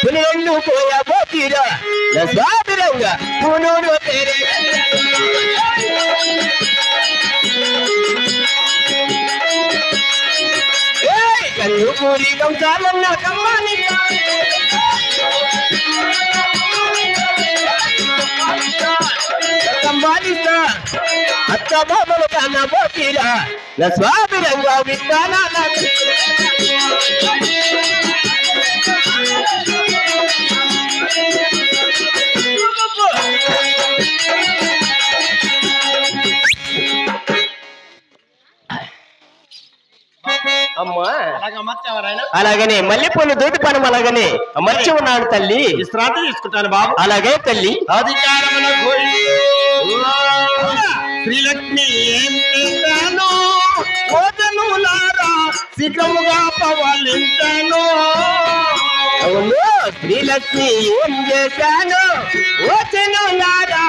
పులిరెండు పోయబోతీరా నా స్వామిరంగా పునూరు తేరే ఏయ్, కన్ను పూరి కంసాలన్న కమ్మాని సంపాదిస్తా అత్త బాబలు కన్న పోతీరా నా స్వామిరంగా విధానాల అలాగనే మల్లెపూలు దూటి పనం అలాగనే అమర్చి ఉన్నాడు తల్లి. విశ్రాంతి తీసుకుంటాను బాబు. అలాగే తల్లి. శ్రీలక్ష్మి ఏం చేశాను ఓదనులారా శిఖముగా పవలించాను. అవును శ్రీలక్ష్మి ఏం చేశాను? వచ్చను నారా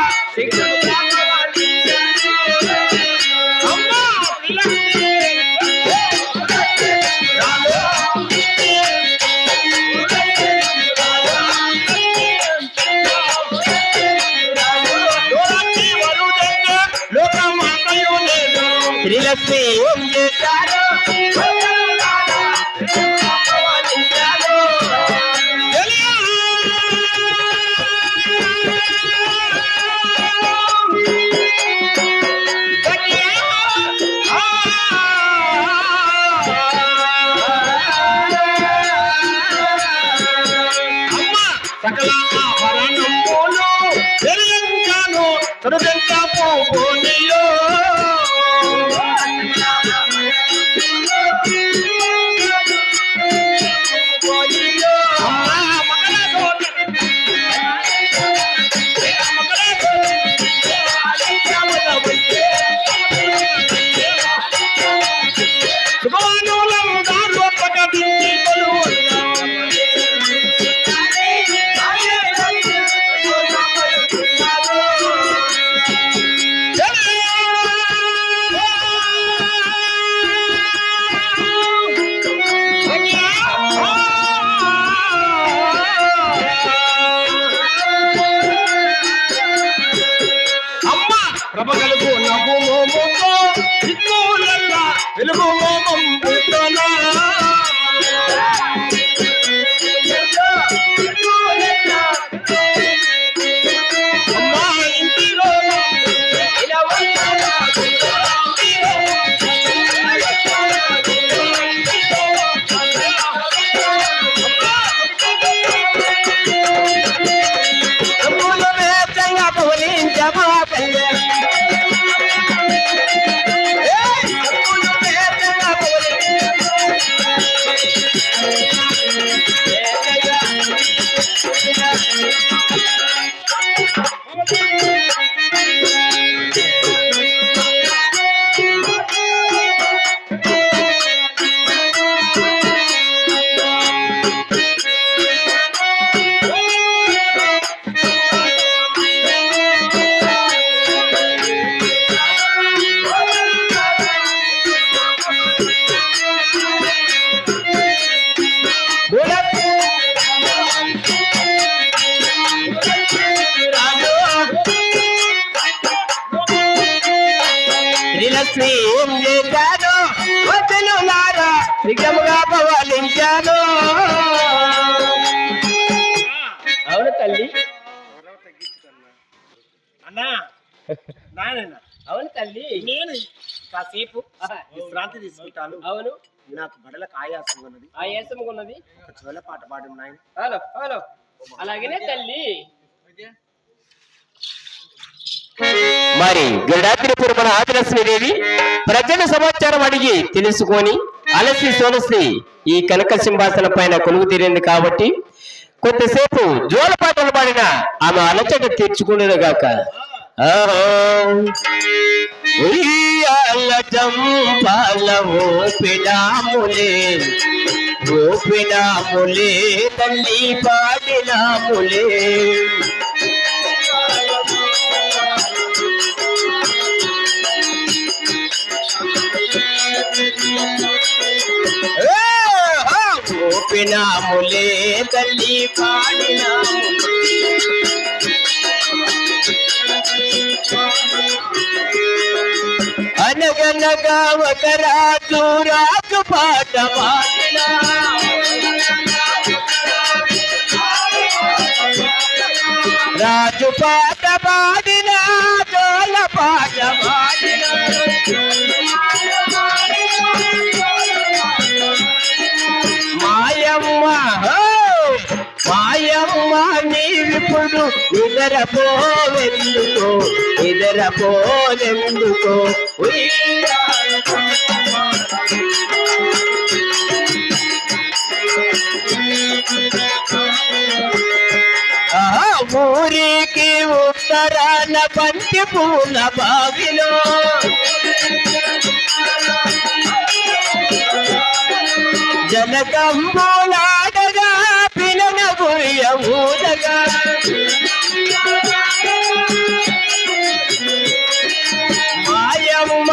Thank you. శ్రీలక్ష్మి ఏం చేశాను నారా విగ్రముగా పవాలించాను అవును తల్లి. అన్నా నాయన అవును తల్లి. నేను కాసేపు విశ్రాంతి తీసుకుంటాను. అవును. నాకు బడలకు ఆయాసం ఉన్నది. ఆ ఏసముకున్నది ఒక చోల పాట పాడు నాయన. హలో హలో అలాగనే తల్లి. మరి గరుడాద్రిపురం మన ఆదిలక్ష్మి దేవి ప్రజల సమాచారం అడిగి తెలుసుకొని అలసి సోలసి ఈ కనక సింహాసనం పైన కొలువు తీరింది కాబట్టి కొద్దిసేపు జోల పాటలు పాడిన ఆమె అలచట తీర్చుకునేదిగాక గాక ఓపినాములే ఓపినాములే తల్లి పాడినాములే. చెప్పినాములే తల్లి పాడినాములే అనగనగా ఒక రాజు రాజు పాట పాడినా. రాజు పాట పాడినా జోల పాట పాడినా. మాయమ్మ నీవిప్పుడు నిద్రపోవెందుకో నిద్రపోనెందుకో ఉయ్యాల. ఊరికి ఉత్తరాన పంచి పూల బావిలో జనకంబులా ఊదగా మాయమ్మ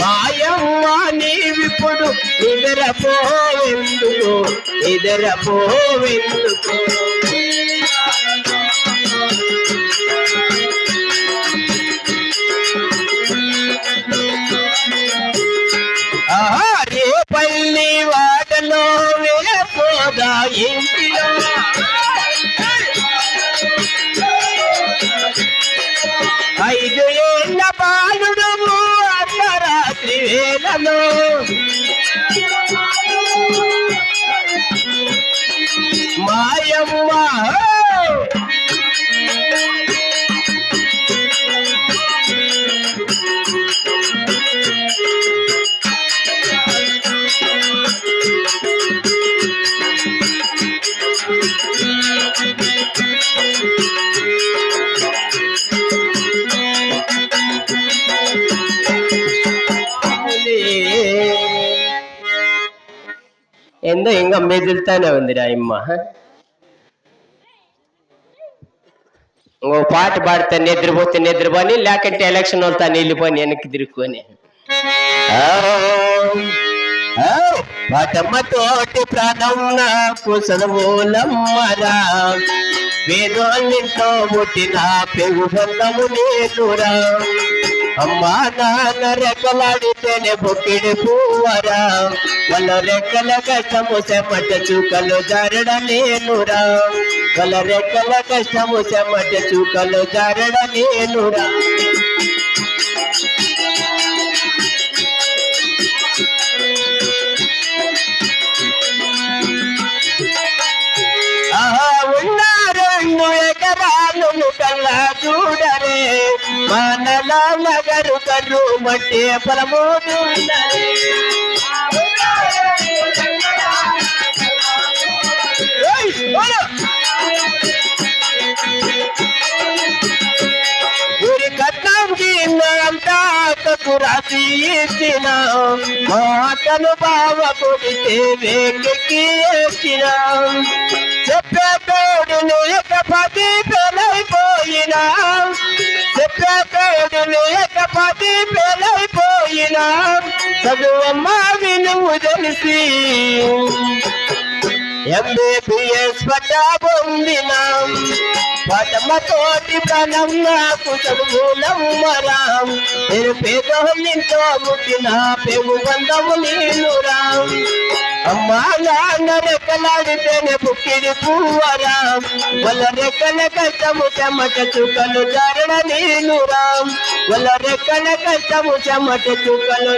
మాయమ్మ నీవిప్పుడు నిద్రపోవెందుకు నిద్రపోవెందుకు. Hello. ఏందో ఇంకా మెదులుతానే ఉందిరా అమ్మ ఓ పాట పాడితే నిద్రపోతే నిద్రపోని లేకంటే ఎలక్షన్ వెళ్తా వెళ్ళిపోని వెనక్కి తిరుక్కొని పటమ్మ తోటి ప్రాణం నాకు సదమూలమ్మరా వేదోన్నింట్లో పుట్టిన పెగు బంధము నేనురా అమ్మా నాన్న రెక్కలాడితేనే బొక్కిడి పూవరా వాళ్ళ రెక్కల కష్టము చెమట చూకలు జారడ నేనురా. వాళ్ళ రెక్కల కష్టము చెమట చూకలు జారడ నేనురా. కల్లా చూడరే మనల నగరు కర్రు మట్టే పొలము రాసి మాటలు బావ కొడితే వేగెక్కి ఎక్కిన. చెప్పే తోడు పది పెళ్ళైపోయినా. చెప్పే తోడు పది పెళ్ళైపోయినా. చదువమ్మ వినువు తెలిసి ఎంబీబీఎస్ పట్టా పొందినా. పటమ తోటి ప్రాణం నాకు చదువులమ్మరాం నేను పేదోళ్ళింతో ముట్టిన పెగు బంధము నీనురా అమ్మా నాన్న రెక్కలాడితేనే పుక్కిడి పువ్వరా. వాళ్ళ రెక్కల కష్టము చెమట చుక్కలు జారడ నీనురా వాళ్ళ రెక్కల కష్టము చెమట చుక్కలు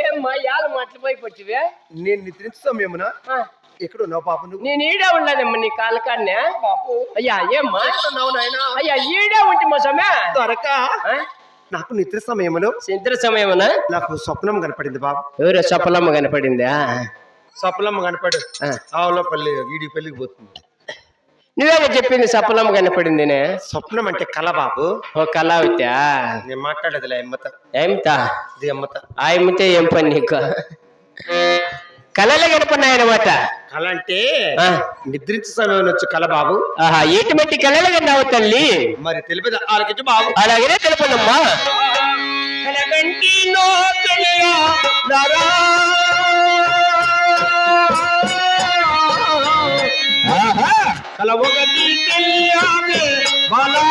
ఏమ్మా యాల మాటలు పోయిపోచ్చివే నేను నిద్రించు సమయమున ఎక్కడ ఉన్నావు పాప నువ్వు? నేను ఈడే ఉండలేదమ్మా నీ కాలకాన్నే. అయ్యా ఏమ్మా? ఉన్నావు నాయనా? అయ్యా ఈడే ఉంటే మోసమే త్వరక నాకు నిద్ర సమయములో సింద్ర సమయమునా? నాకు స్వప్నం కనపడింది బాబు ఎవరో సఫలమ్మ కనపడిందా? సప్పలమ్మ కనపడు ఆ. ఆవులో పల్లి ఈడి పెళ్ళికి పోతుంది. నువ్వేమో చెప్పింది సఫలమ్మ కనపడిందినే. స్వప్నం అంటే కల బాబు. ఓ కళావత్యా నేను మాట్లాడేదిలే అమ్మత ఏమితా? ఇది అమ్మత ఆయమ్మితే ఏం పని నీకు? కళలే కనపడినాయన్నమాట. కల అంటే ఆ. నిద్రించే సమయం వచ్చి కల బాబు. ఆహా ఎటువంటి కళలు కన్నావు తల్లి? మరి తెలిపేది ఆలకించి బాబు. అలాగనే తెలుపనమ్మా కలగంటిలో తెలియ నరా. కలవగతి తెలియాలి బలా.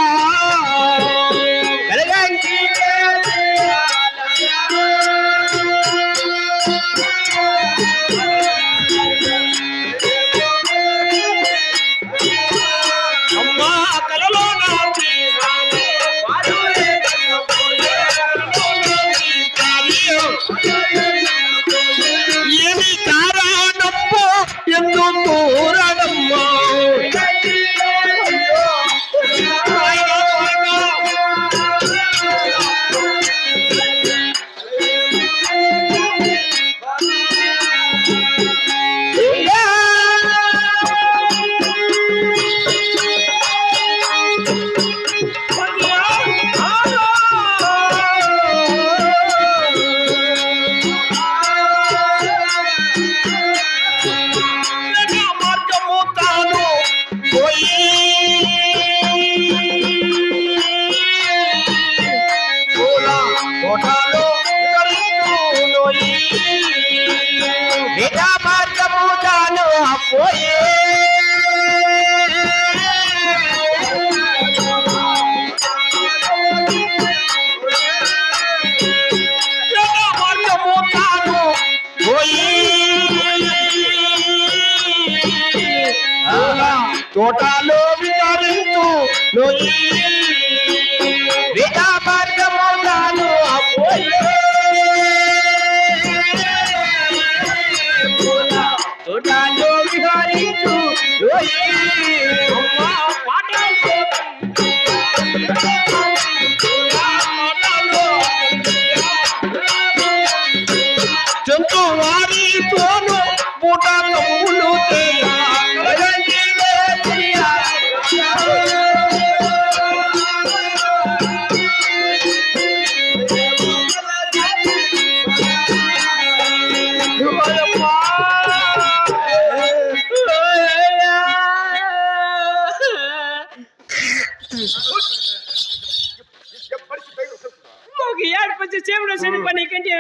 తోటలో విహరించు వచ్చి చేపలు చెడు పని కంటే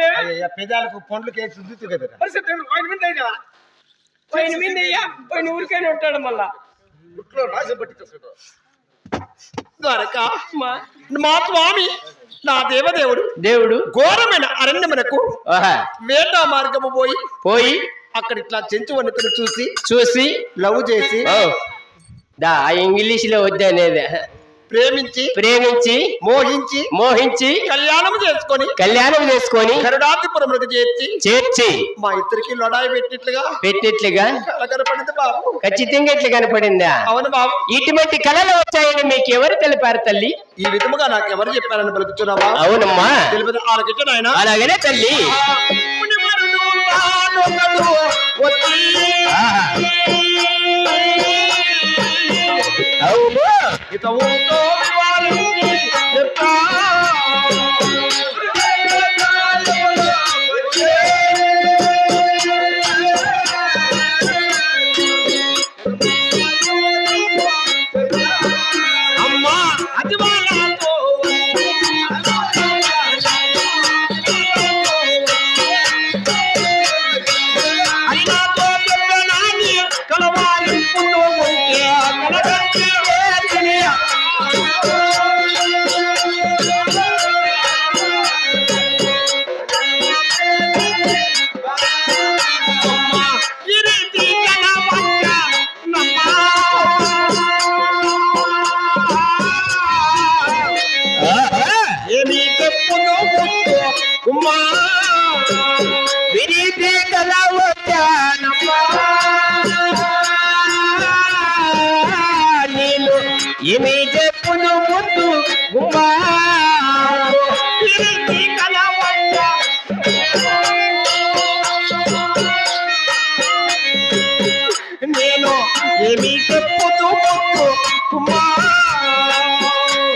పెదాలకు పండ్లు కేసి కదా. పైన మీద అయ్యా. పైన మీద అయ్యా. పైన ఊరికైనా ఉంటాడు మళ్ళా. ద్వారక మా మా స్వామి నా దేవదేవుడు దేవుడు. ఘోరమైన అరణ్యమునకు ఆహా వేట మార్గము పోయి పోయి అక్కడ ఇట్లా చెంచు వన్నికను చూసి చూసి లవ్ చేసి దా ఆ ఇంగ్లీష్లో వద్దనేది ప్రేమించి ప్రేమించి మోహించి మోహించి కళ్యాణం చేసుకొని కళ్యాణం చేసుకొని కరుడాధిపురములకు చేర్చి చేర్చి మా ఇద్దరికి లడాయి పెట్టినట్లుగా పెట్టినట్లుగా కలకరపడింది బాబు. ఖచ్చితంగా ఇట్లా కనపడిందా? అవును బాబు. ఇటువంటి కళలు వచ్చాయని మీకు ఎవరు తెలిపారు తల్లి? ఈ విధముగా నాకు ఎవరు చెప్పారని పలుకుతున్నావా అవునమ్మా. తెలిపి ఆలకించు నాయన. అలాగనే తల్లి? ఆహా. అవును అమ్మా కుమ్మా విరిపే కళ వచ్చానమ్మా నేను ఏమి చెప్పును ముందు గుమ్మా తిరిగి కలవచ్చ. ఏమి చెప్పుతూ మొక్కు కుమ్మా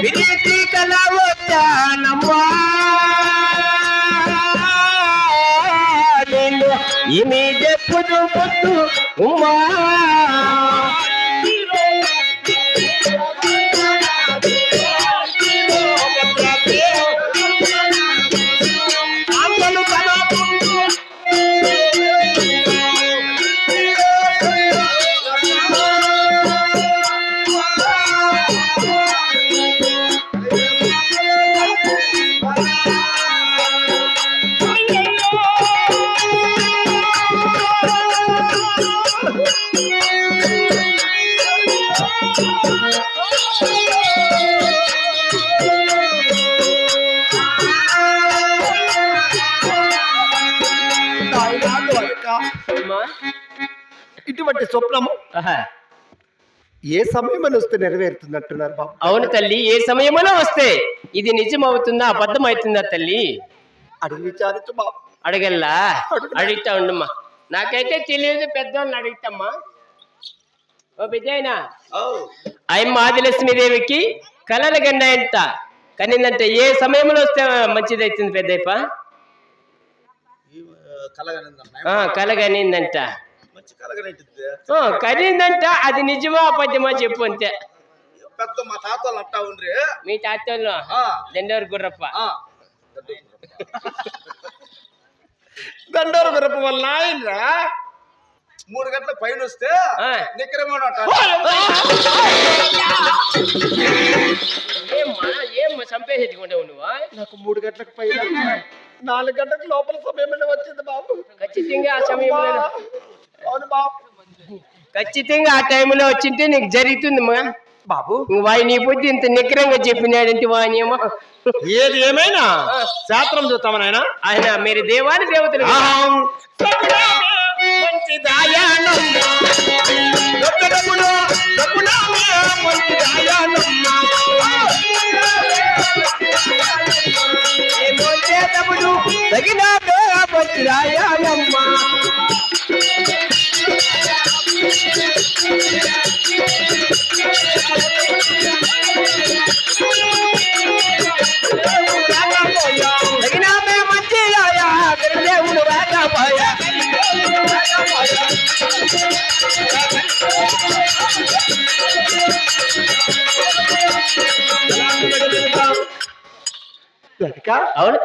విరిచి కల వచ్చానమ్మా ఈమె చెప్పుదు పొద్దు ఉమ్మా. స్వప్నము. ఏ సమయం అని వస్తే నెరవేరుతున్నట్టున్నారు బాబు? అవును తల్లి ఏ సమయమైనా వస్తే ఇది నిజం అవుతుందా అబద్ధం అవుతుందా తల్లి? అడిగి విచారించు బాబు. అడగల్లా? అడుగుతా ఉండమ్మా నాకైతే తెలియదు పెద్దవాళ్ళని అడుగుతామ్మా. ఓ అయ్యమ్మ ఆదిలక్ష్మీదేవికి కలల గండ ఎంత? కనిందంటే ఏ సమయంలో వస్తే మంచిది అవుతుంది పెద్దయ్యప్ప ఆ, కలగనిందంట. కనిందంట అది నిజమా అబద్ధమా చెప్పు అంతే. పెద్ద మా తాతలు అట్టా ఉండ్రి. మీ తాతల్లో ఆ, దండవరు గుర్రప్ప. దండోరు గురప వల్ల ఆయనరా మూడు గంటల పైన వస్తే ఆ. నిక్కరేమో ఏమ్మా నువ్వు నాకు మూడు గంటలకు పైన. నాలుగు గంటలకు లోపల సమయం వచ్చింది బాబు? ఖచ్చితంగా ఆ సమయంలో ఖచ్చితంగా ఆ టైంలో వచ్చింటే నీకు జరుగుతుందమ్మా బాబు. నువ్వు వాయి నీ బుద్ధి ఇంత నిగ్రహంగా చెప్పినాడంటే వాని ఏమో ఏది ఏమైనా? శాస్త్రం చూస్తామా నాయన? ఆయన మీరు దేవాని దేవతలు. మంచి లతిక అవును